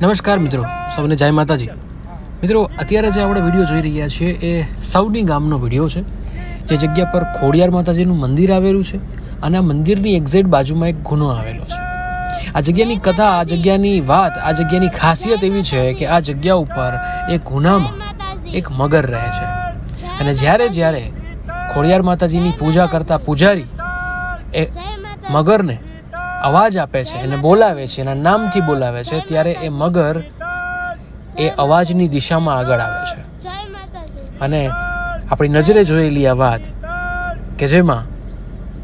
નમસ્કાર મિત્રો, સૌને જય માતાજી. મિત્રો, અત્યારે જે આપણે વીડિયો જોઈ રહ્યા છીએ એ સૌની ગામનો વીડિયો છે, જે જગ્યા પર ખોડિયાર માતાજીનું મંદિર આવેલું છે અને આ મંદિરની એક્ઝેક્ટ બાજુમાં એક ગુનો આવેલો છે. આ જગ્યાની કથા, આ જગ્યાની વાત, આ જગ્યાની ખાસિયત એવી છે કે આ જગ્યા ઉપર એ ગુનામાં એક મગર રહે છે. અને જ્યારે જ્યારે ખોડિયાર માતાજીની પૂજા કરતા પૂજારી એ મગરને અવાજ આપે છે એને બોલાવે છે એના નામથી બોલાવે છે, ત્યારે એ મગર એ અવાજની દિશામાં આગળ આવે છે. અને આપણી નજરે જોયેલી આ વાત કે જેમાં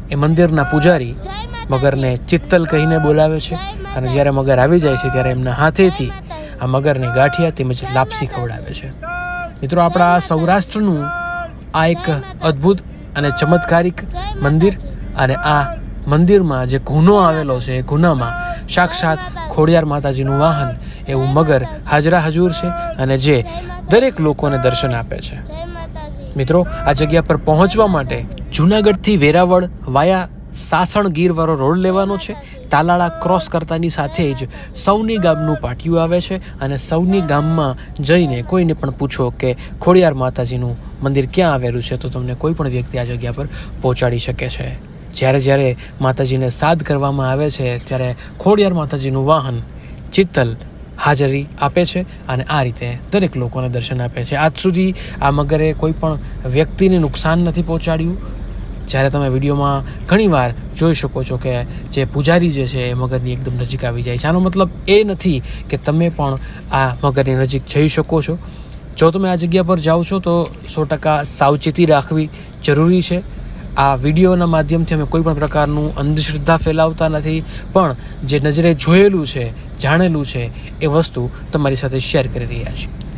એ મંદિરના પૂજારી મગરને ચિત્તલ કહીને બોલાવે છે અને જ્યારે મગર આવી જાય છે ત્યારે એમના હાથેથી આ મગરને ગાંઠિયા તેમજ લાપસી ખવડાવે છે. મિત્રો, આપણા સૌરાષ્ટ્રનું આ એક અદ્ભુત અને ચમત્કારિક મંદિર અને આ મંદિરમાં જે ગુનો આવેલો છે, એ ગુનામાં સાક્ષાત ખોડિયાર માતાજીનું વાહન, એવું મગર હાજરા હજુર છે અને જે દરેક લોકોને દર્શન આપે છે. મિત્રો, આ જગ્યા પર પહોંચવા માટે જુનાગઢથી વેરાવળ વાયા સાસણ ગીરવાળો રોડ લેવાનો છે. તાલાળા ક્રોસ કરતાની સાથે જ સૌની ગામનું પાટિયું આવે છે અને સૌની ગામમાં જઈને કોઈને પણ પૂછો કે ખોડિયાર માતાજીનું મંદિર ક્યાં આવેલું છે, તો તમને કોઈ પણ વ્યક્તિ આ જગ્યા પર પહોંચાડી શકે છે. જ્યારે જ્યારે માતાજીને સાદ કરવામાં આવે છે, ત્યારે ખોડિયાર માતાજીનું વાહન ચિત્તલ હાજરી આપે છે અને આ રીતે દરેક લોકોને દર્શન આપે છે. આજ સુધી આ મગરે કોઈ પણ વ્યક્તિને નુકસાન નથી પહોંચાડ્યું. જ્યારે તમે વિડીયોમાં ઘણીવાર જોઈ શકો છો કે જે પૂજારી જે છે, એ મગરની એકદમ નજીક આવી જાય છે. આનો મતલબ એ નથી કે તમે પણ આ મગરની નજીક જઈ શકો છો. જો તમે આ જગ્યા પર જાઓ છો, તો સો ટકા સાવચેતી રાખવી જરૂરી છે. આ વિડીયોના માધ્યમથી અમે કોઈ પણ પ્રકારનું અંધશ્રદ્ધા ફેલાવતા નથી, પણ જે નજરે જોયેલું છે, જાણેલું છે, એ વસ્તુ તમારી સાથે શેર કરી રહ્યા છીએ.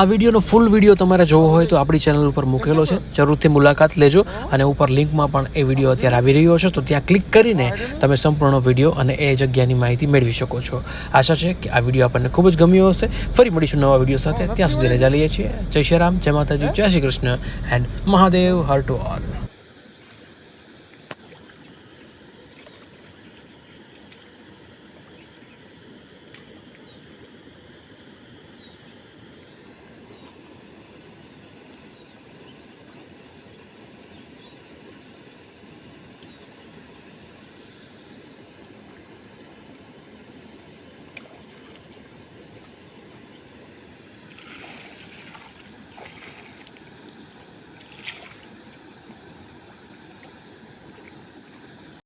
આ વિડીયોનો ફૂલ વીડિયો તમારે જોવો હોય તો આપણી ચેનલ ઉપર મૂકેલો છે. જરૂરથી મુલાકાત લેજો અને ઉપર લિંકમાં પણ એ વીડિયો અત્યારે આવી રહ્યો છે. તો ત્યાં ક્લિક કરીને તમે સંપૂર્ણ વીડિયો અને એ જગ્યાની માહિતી મેળવી શકો છો. આશા છે કે આ વીડિયો આપણને ખૂબ જ ગમ્યો હશે. ફરી મળીશું નવા વીડિયો સાથે. ત્યાં સુધી રજા લઈએ છીએ. જય શ્રી રામ, જય માતાજી, જય શ્રી કૃષ્ણ એન્ડ મહાદેવ હર ટુ ઓલ